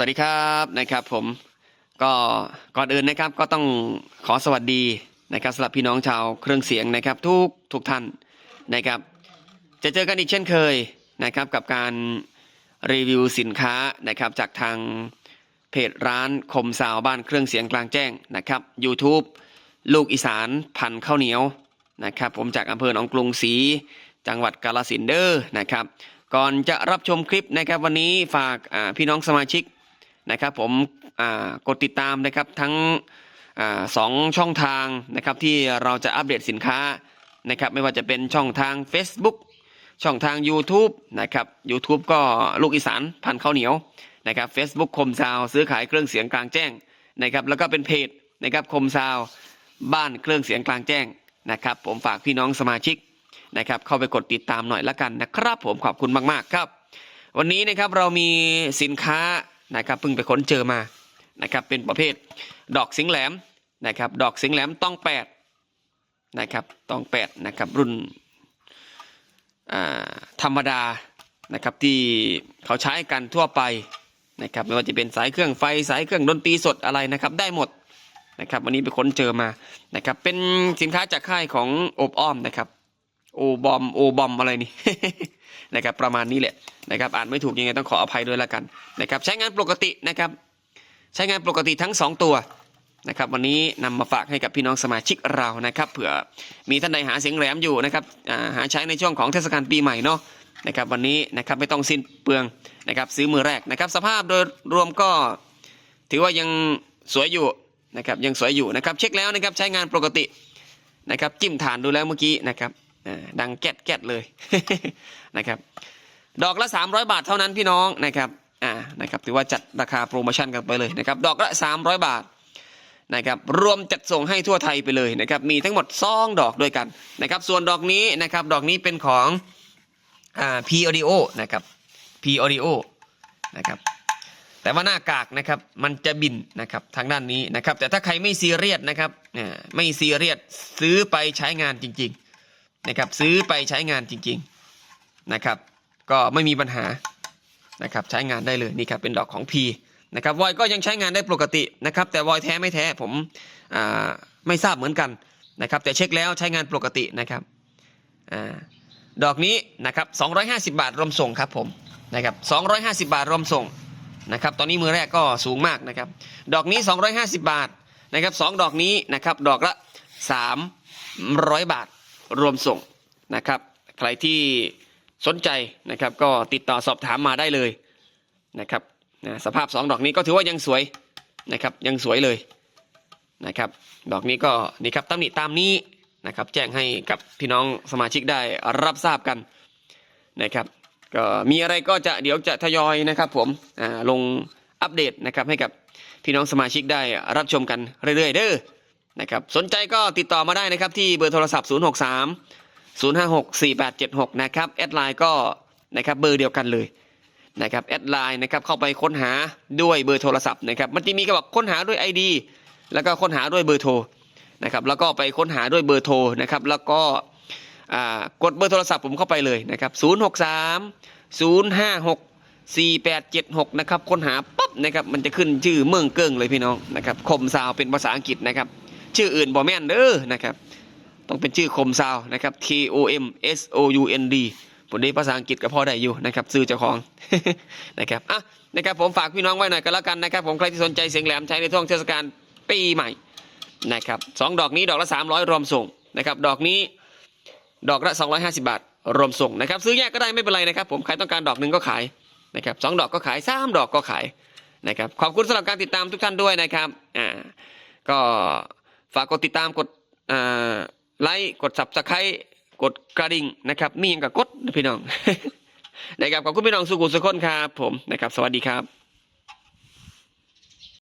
สวัสดีครับนะครับ ผมก็ก่อนอื่นนะครับก็ต้องขอสวัสดีนะครับสำหรับพี่น้องชาวเครื่องเสียงนะครับ ทุกทุกท่านนะครับ จะเจอกันอีกเช่นเคยนะครับ กับการรีวิวสินค้านะครับจากทางเพจร้านคมสาวบ้านเครื่องเสียงกลางแจ้งนะครับ YouTube ลูกอีสานพันข้าวเหนียวนะครับ ผมจากอำเภอหนองกรุงศรีจังหวัดกาฬสินเด้อนะครับ ก่อนจะรับชมคลิปนะครับ วันนี้ฝากพี่น้องสมาชิก นะครับผมกดติดตามนะครับทั้งอสองช่องทางนะครับที่เราจะอัปเดตสินค้านะครับไม่ว่าจะเป็นช่องทาง Facebook ช่องทาง YouTube นะครับ YouTube ก็ลูกอีสานพันข้าวเหนียวนะครับ Facebook คมซาวซื้อขายเครื่องเสียงกลางแจ้งนะครับแล้วก็เป็นเพจนะครับคมซาวบ้านเครื่องเสียงกลางแจ้งนะครับ ผมฝากพี่น้องสมาชิกนะครับเข้าไปกดติดตามหน่อยละกันนะครับ ผมขอบคุณมากๆครับ วันนี้นะครับเรามีสินค้า นะครับเพิ่งไปค้นเจอมานะครับเป็นประเภทดอกสิงแหลมนะครับดอกสิงแหลมต้องแปดนะครับต้องแปดนะครับรุ่นธรรมดานะครับที่เขาใช้กันทั่วไปนะครับไม่ว่าจะเป็นสายเครื่องไฟสายเครื่องดนตรีสดอะไรนะครับได้หมดนะครับวันนี้ไปค้นเจอมานะครับเป็นสินค้าจากค่ายของโอบอ้อมนะครับโอบอมโอบอมอะไรนี่ นะครับประมาณนี้แหละนะครับอ่านไม่ถูกยังไงต้องขออภัยด้วยละกันนะครับใช้งานปกตินะครับใช้งานปกติทั้ง 2 ตัวนะครับวันนี้นำมาฝากให้กับพี่น้องสมาชิกเรานะครับเผื่อมีท่านใดหาเสียงแหลมอยู่นะครับหาใช้ในช่วงของเทศกาลปีใหม่เนาะนะครับวันนี้นะครับไม่ต้องสิ้นเปลืองนะครับซื้อมือแรกนะครับสภาพโดยรวมก็ถือว่ายังสวยอยู่นะครับยังสวยอยู่นะครับเช็คแล้วนะครับใช้งานปกตินะครับจิ้มฐานดูแล้วเมื่อกี้นะครับ ดังแก๊ดแก๊ดเลยนะครับ ดอกละ 300 บาทเท่านั้นพี่น้องนะครับอ่านะครับถือว่าจัดราคาโปรโมชั่นกันไปเลยนะครับ ดอกละ 300 บาทนะครับรวมจัดส่งให้ทั่วไทยไปเลยนะครับ มีทั้งหมดซองดอกด้วยกันนะครับ ส่วนดอกนี้นะครับ ดอกนี้เป็นของอ่า P Audio นะครับ P Audio นะครับแต่ว่าหน้ากากนะครับมันจะบินนะครับทางด้านนี้นะครับ แต่ถ้าใครไม่ซีเรียสนะครับไม่ซีเรียสซื้อไปใช้งานจริง ๆ นะครับซื้อไปใช้งานจริงๆนะครับ ก็ไม่มีปัญหานะครับใช้งานได้เลยนี่ครับเป็นดอกของ P นะครับวอยก็ยังใช้งานได้ปกตินะครับ แต่วอยแท้ไม่แท้ผมไม่ทราบเหมือนกันนะครับ แต่เช็คแล้วใช้งานปกตินะครับอดอกนี้นะครับ250 บาทรวมส่งครับผมนะครับ250 บาทรวมส่งนะครับ ตอนนี้มือแรกก็สูงมากนะครับ ดอกนี้ 250 บาทนะครับสองดอกนี้นะครับ ดอกละ 300 บาท รวมส่งนะครับ ใครที่สนใจนะครับ ก็ติดต่อสอบถามมาได้เลยนะครับนะสภาพ 2 ดอกนี้ก็ถือว่ายังสวยนะครับ ยังสวยเลยนะครับ ดอกนี้ก็นี่ครับตำหนิตามนี้นะครับ แจ้งให้กับพี่น้องสมาชิกได้รับทราบกันนะครับ ก็มีอะไรก็จะเดี๋ยวจะทยอยนะครับผมลงอัปเดตนะครับให้กับพี่น้องสมาชิกได้รับชมกันเรื่อยๆเด้อ นะครับสนใจก็ติดต่อมาได้นะครับที่เบอร์โทรศัพท์ 063 056 4876 นะครับแอดไลน์ก็นะครับเบอร์เดียวกันเลยนะครับแอดไลน์นะครับเข้าไปค้นหาด้วยเบอร์โทรศัพท์นะครับมันจะมีกระบอกค้นหาด้วย ID แล้วก็ค้นหาด้วยเบอร์โทรนะครับแล้วก็ไปค้นหาด้วยเบอร์โทรนะครับแล้วก็กดเบอร์โทรศัพท์ผมเข้าไปเลยนะครับ 063 056 4876 นะครับค้นหาปั๊บนะครับมันจะขึ้นชื่อเมืองเกิ้งเลยพี่น้องนะครับคมซาวเป็นภาษาอังกฤษนะครับ ชื่ออื่นบอแม่นเด้อนะครับ ต้องเป็นชื่อคมซาวนะครับ K O M S O U N D ผมได้ภาษาอังกฤษก็พอได้อยู่นะครับซื้อเจ้าของนะครับอะนะครับผมฝากพี่น้องไว้หน่อยก็แล้วกันนะครับ ผมใครที่สนใจเสียงแหลมใช้ในช่วงเทศกาลปีใหม่นะครับสองดอกนี้ดอกละ300 รวมส่งนะครับ ดอกนี้ดอกละ 250 บาท รวมส่งนะครับ ซื้อแยกก็ได้ไม่เป็นไรนะครับ ผมใครต้องการดอกหนึ่งก็ขายนะครับสองดอกก็ขายสามดอกก็ขายนะครับ ขอบคุณสำหรับการติดตามทุกท่านด้วยนะครับอ่าก็ ฝากกดติดตามกดไลค์กด subscribe กดกระดิ่งนะครับ มีอย่างกับกดนะพี่น้องนะครับขอบคุณพี่น้องสุขุสุขคนครับผมนะครับ สวัสดีครับ